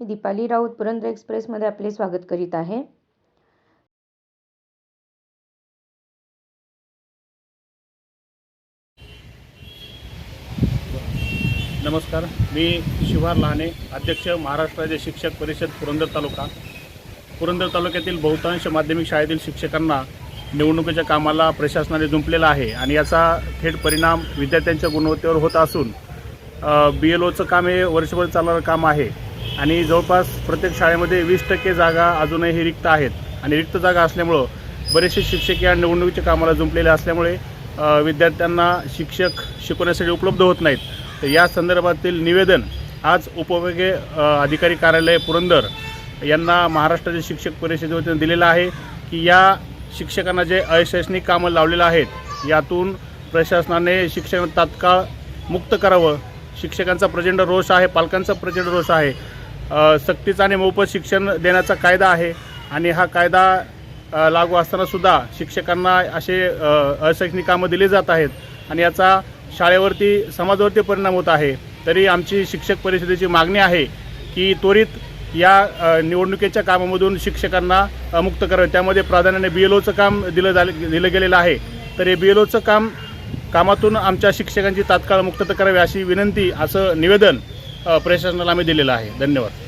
मी दीपाली राऊत पुरंदर एक्सप्रेसमध्ये आपले स्वागत करीत आहे. नमस्कार मी शिवार लहाने अध्यक्ष महाराष्ट्र राज्य शिक्षक परिषद पुरंदर तालुका. पुरंदर तालुक्यातील बहुतांश माध्यमिक शाळेतील शिक्षकांना निवडणुकीच्या कामाला प्रशासनाने जुंपलेला आहे आणि याचा थेट परिणाम विद्यार्थ्यांच्या गुणवत्तेवर होत असून बी एल ओचं काम हे वर्षभर चालणारं काम आहे. आणि जवळपास प्रत्येक शाळेमध्ये वीस टक्के जागा अजूनही रिक्त आहेत. आणि रिक्त जागा असल्यामुळं बरेचसे शिक्षक या निवडणुकीच्या कामाला जुंपलेले असल्यामुळे विद्यार्थ्यांना शिक्षक शिकवण्यासाठी उपलब्ध होत नाहीत. तर या संदर्भातील निवेदन आज उपविभागीय अधिकारी कार्यालय पुरंदर यांना महाराष्ट्राचे शिक्षक परिषदेच्या दिलेलं आहे की या शिक्षकांना जे अशैक्षणिक कामं लावलेलं आहेत यातून प्रशासनाने शिक्षण तात्काळ मुक्त करावं. शिक्षकांचा प्रचंड रोष आहे पालकांचा प्रचंड रोष आहे. सक्तीचा आणि मोफत शिक्षण देण्याचा कायदा आहे. आणि हा कायदा लागू असतानासुद्धा शिक्षकांना असे अशैक्षणिक कामं दिली जात आहेत. आणि याचा शाळेवरती समाजावरती परिणाम होत आहे. तरी आमची शिक्षक परिषदेची मागणी आहे की त्वरित या निवडणुकीच्या कामामधून शिक्षकांना मुक्त करावे. त्यामध्ये प्राधान्याने बी एल ओचं काम दिलं झालं दिलं गेलेलं आहे. तर हे बी एल ओचं काम कामातून आमच्या शिक्षकांची तात्काळ मुक्तता करावी अशी विनंती असं निवेदन प्रशासनाला आम्ही दिलेलं आहे. धन्यवाद.